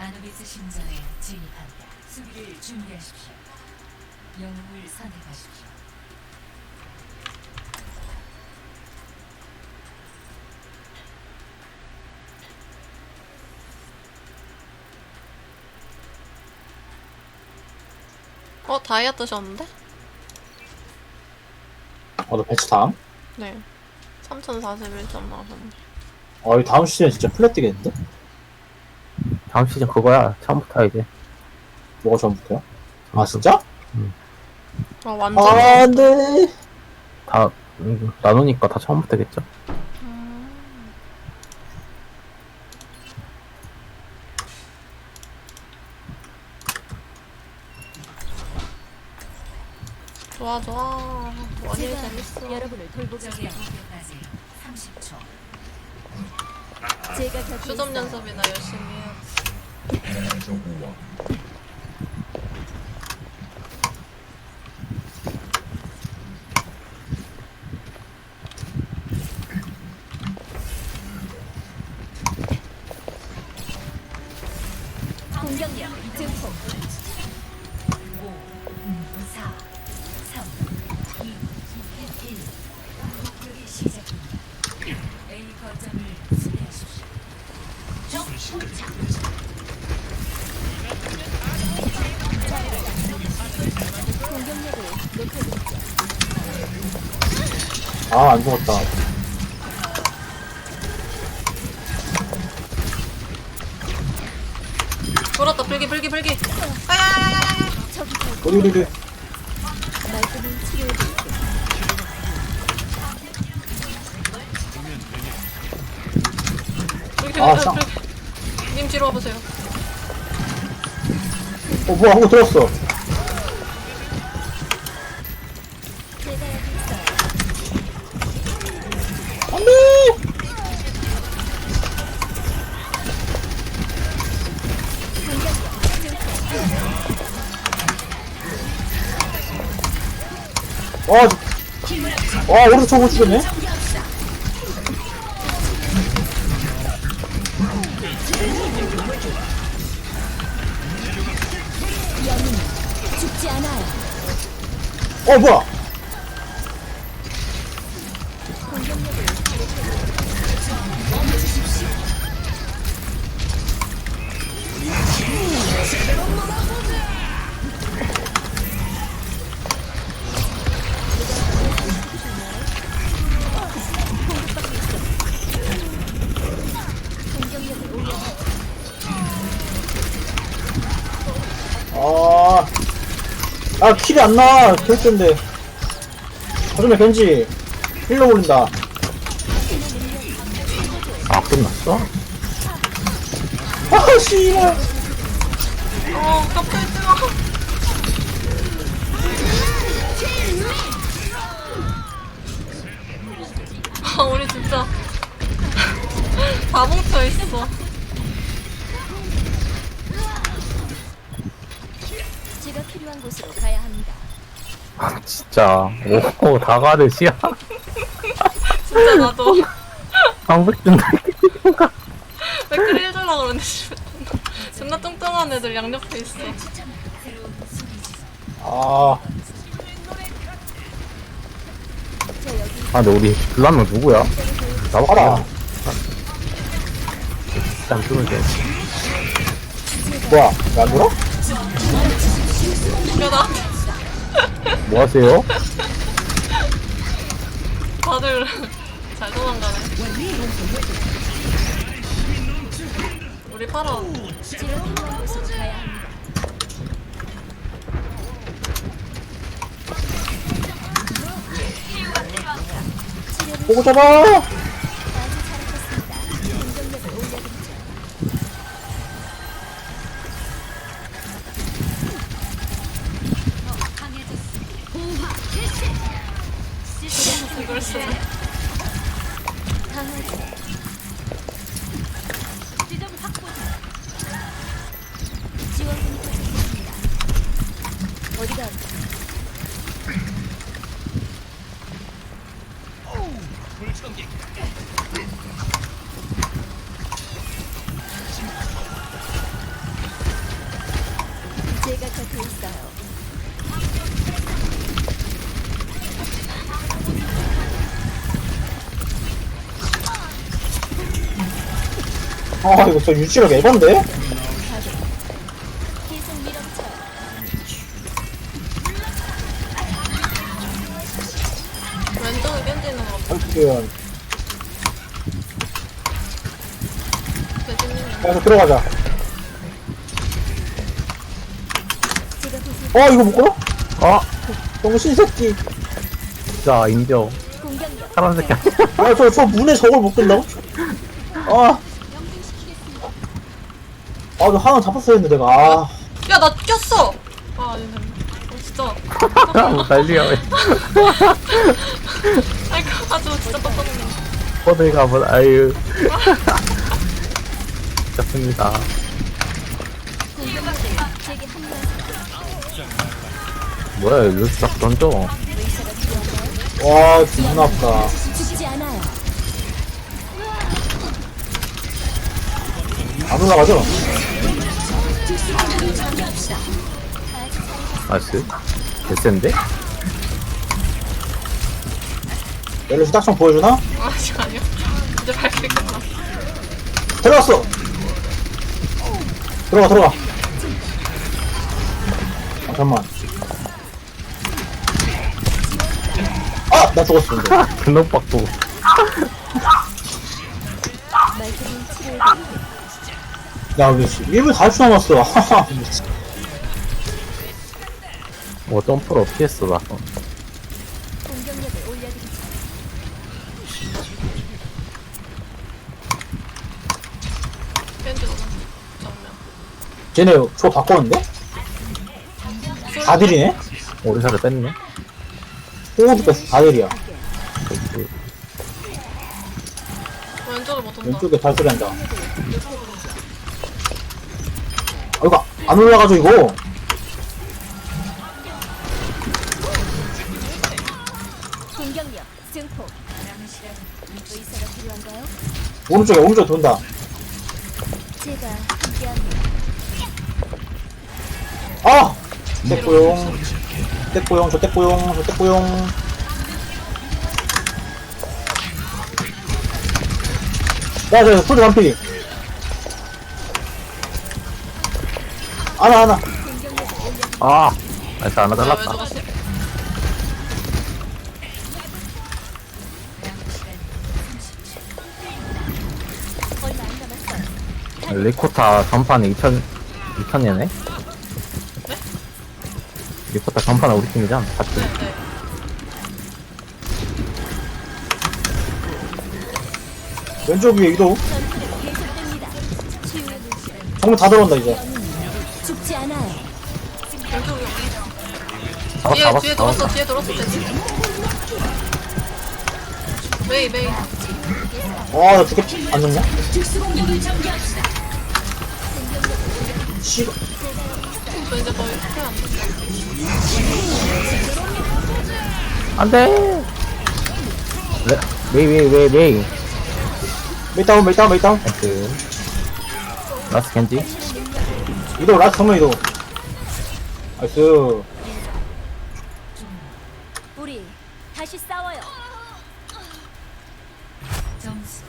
아누비스 신전에 진입합니다. 수비를 준비하십시오. 영웅을 선택하십시오. 어 다이아 뜨셨는데? 어, 너 배치 다음? 네 3041점 나왔네 어, 이 다음 시즌 진짜 플랫 뜨겠는데? 다음 시즌 그거야. 처음부터 이제. 뭐가 처음부터요? 아, 진짜? 아 완전 아, 안 돼. 다, 음, 나누니까 다 처음부터겠죠? 음. 좋아 좋아 원일 재밌어 여러분을 돌보겠습니다. 공격까지 30초. 제가 곁에 수점. 연습이나 열심히 공격력 증폭 5, 4, 3, 2, 1. 공격이 시작됩니다. A 거점을 수비하십시오. 공격력 아, 안 죽었다. 돌았다 불기 불기 불기 저기 어디, 어디, 어디. 불기 아, 불기 쌍. 불기 님 뒤로 와보세요 어, 뭐야, 한거 들었어. 와, 저- 와, 오른쪽 저거 죽였네? 어, 뭐야? 아, 킬이 안 나와. 결정인데. 하지만 겐지, 힐러 올린다. 아, 끝났어? 아, 씨발. 어 갑자기 뜨거 아 우리 진짜 다 뭉쳐 있어 제가 필요한 곳으로 가야 합니다. 아, 진짜. 오, 다가를 시야. 진짜 나도 방백준 댓글 해주려고 그러는데. 존나 뚱뚱한 애들 양옆에 있어 아, 아, 근데 우리 블라면 누구야? 안 일단 뜨면 돼. 뭐야, 왜안 돌아? 야나 뭐 하세요? 다들 잘 도망가네 우리 팔아 보고 잡아! 어디가 곁에 있어요. 아 이거 저 유치력 에반데? 대진님이. 가서 들어가자 어 이거 못 걸어? 어? 정신 새끼 진짜 인정. 사람 새끼 아니야. 아저 저 문에 저걸 못 끈다고? 아 아, 저 하나 잡았어야 했는데, 내가. 아, 야, 나 꼈어! 아, 아니, 어, 진짜. 뭐 난리야. 아이고, 아, 저 진짜 깜짝이야. 어딜 가면, 아유. 좋습니다. 뭐야, 이거 싹 던져. 와, 존나 아프다. 안 올라가죠? 나이스. 됐는데? 멜로시 딱총 보여주나? 아, 아직 아니야. 이제 발길이 끝나. 들어갔어! 들어가, 들어가. 아, 잠깐만. 아! 나 죽었어, 근데. 치료해드릴게요. 야, 왜, 1분 40초 남았어. 하하. 뭐, 점프로 피했어, 나. 공격력을 올려드리죠. 겐지 오는 정면. 쟤네 저거 바꿨는데? 다들이네? 오리사를 뺐네. 호흡 뺐어, 다들이야. 왼쪽을 못 온다. 왼쪽에 발소리 한다. 아, 이거 안 올라가죠, 이거? 공격력 증폭. 의사가 필요한가요? 오른쪽에, 오른쪽에 돈다. 떼꼬용. 떼꼬용, 저 떼꼬용, 저 떼꼬용. 야, 저, 소리 반피. 하나, 하나. 아! 나이스, 하나 잘랐다. 리코타 전판에 2천, 2천이네? 리코타 전판에 우리 팀이잖아. 같이. 네. 왼쪽 위에 물질. 정말 다 들어온다, 이제. 죽지 않아요. 왼쪽이 잡았, 뒤에, 잡았어, 뒤에 잡았어. 들었어, 뒤에 들었어, 대진. 메이, 메이. 아, 나 죽겠, 안 죽냐? 씨발. 저 이제 거의 스킬 안 된다. 안 돼! 네, 메이, 메이, 메이, 메이. 메이다운, 메이다운, 메이다운. 나이스. 라스 겐지. 이도, 라스트 정면 이도. 나이스. 우리 다시 싸워요. 점수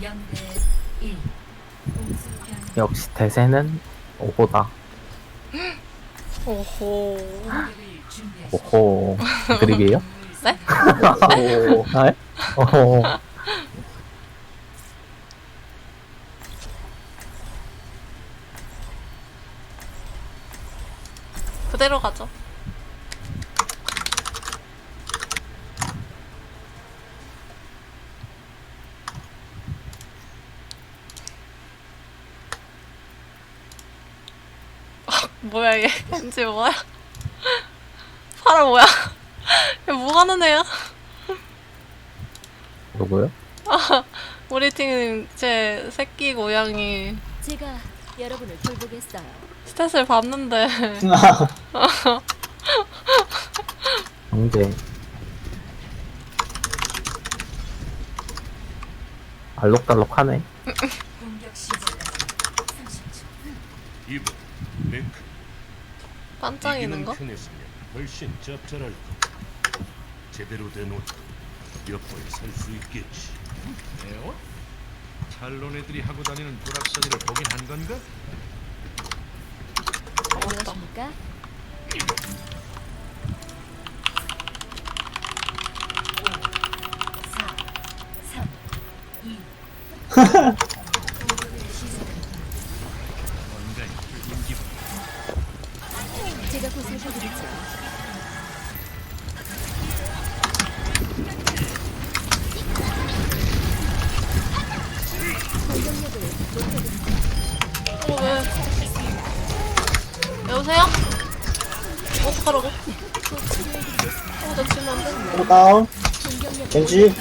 0대 1 공수 변 역시 대세는 오보다. 오호. 오호. 그립이에요? 네? 오. 아, 에? 오호. 그대로 가죠. 아, 뭐야 얘 왠지 뭐야? 파라 뭐야? 얘 뭐하는 애야? 누구요? 우리 팀제 새끼 고양이. 제가 여러분을 돌보겠어요. 스탯을 봤는데. 경제. 알록달록하네. 공격 30초. 이브 링크 반짝이는 거? 편했으면 훨씬 짭짤할 거. 제대로 된 옷, 몇 번에 살수 있겠지. 내 옷? 찰론 애들이 하고 다니는 조락사니를 보긴 한 건가? 안녕하십니까? 사, 삼, 이. 제가 보살펴드리죠. 공격력을 높여드리죠. 어, 왜? 여보세요? 어떡하라고? 어, 나 지금 안 되는데. 호구 다운. 공격력을 겐지.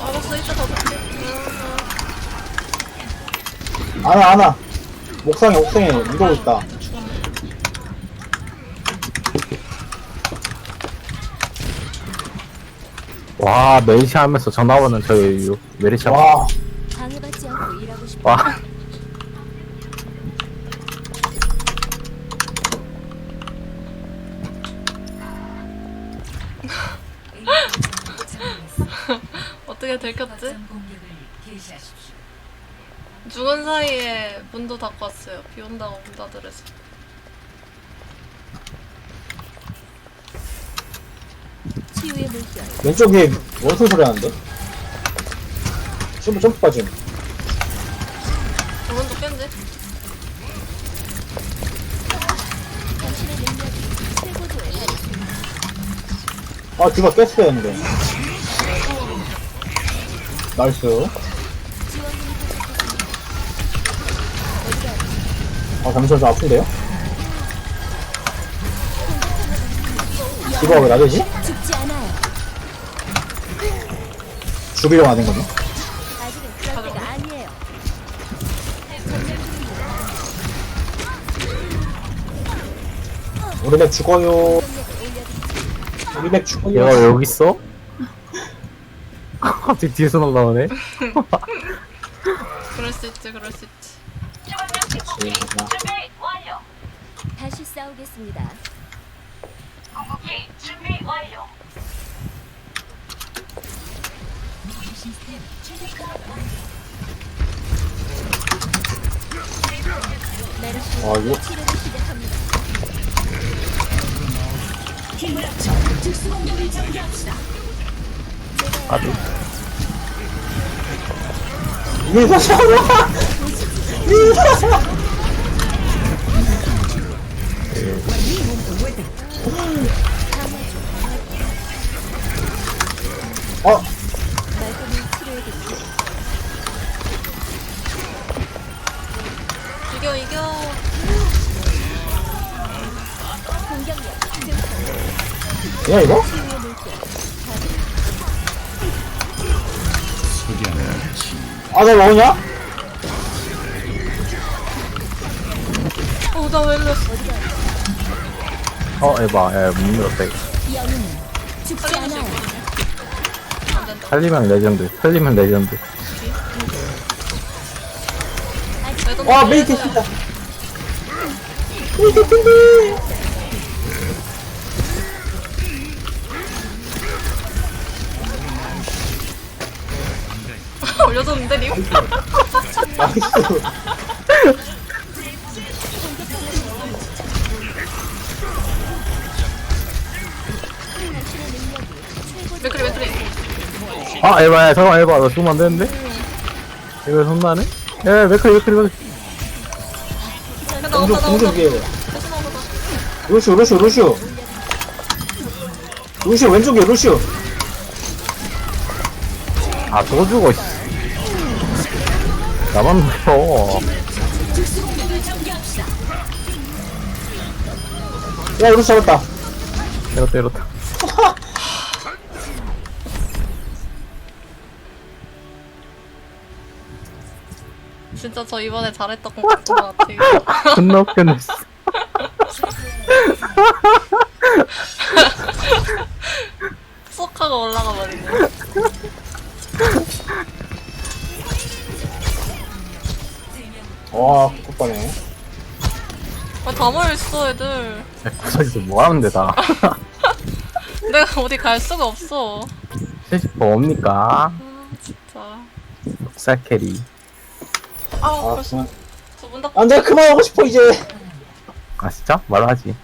알았어, 이따 가볼게. 응, 안아, 안아. 목상에, 옥상에 이러고 있다. 와 멜시 하면서 전화 오는 저희 요- 메리시 와. 와, 방해받지 않고 일하고 싶어. 와 A 거점을 점령했습니다. 어떻게 들켰지? 죽은 사이에 문도 닫고 왔어요. 비 온다고 문 닫으래서. 치유의 물결. 왼쪽에 원숭이 소리 나는데? 점프, 점프 빠짐. 오른쪽 깬지? 당신의 능력이 최고조에 달했습니다. 아, 디바 깼어야 했는데. 나이스. 지원군이 도착했습니다. 아, 잠시만 좀 아픈데요? 디바가 왜 나대지? 죽지 않아요. 죽이려고 하는 거네. 아직은 그럴 때가 아니에요. 우리 맵 죽어요. 우리 맵 죽어요. 얘가 여기 있어? 갑자기 뒤에서 날라오네 그럴 수 있지, 그럴 수 있지. 다시 싸우겠습니다. 메르시 아, 이거. 아주 위에서 샤워! 어, 야, 이거? 치유의 물결. 아, 나 나오냐? 어, 나왜 이랬어? 어 에바 영웅은 죽지 된다. 살리면 레전드 살리면 레전드 와, 메이트 진짜. 올려줬는데. 맥크리, 맥크리. 아 에바 야 잠깐 에바 너 죽으면 안 되는데? 이거 손나네? 야 맥클 맥클 맥클 간다, 공중, 온다, 공중 온다. 위에. 다시. 루슈, 루슈, 루슈. 루슈, 왼쪽에 루슈. 아또 죽어 씨. 나만 죽어 야, 루슈 잡았다. 내가 때렸다 진짜 저 이번에 잘했던 것 같은 것 같아요. 존나. 쏙 하고 올라가 버리네. 와, 굿바네. 다 모여있어 애들 야, 구석에서 뭐 하는데 다. 내가 어디 갈 수가 없어 70% 뭡니까? 아 진짜 쌀 캐리. 아아 벌써 그만 저문 닫고 안 돼 그만하고 싶어 이제 아, 진짜? 말하지.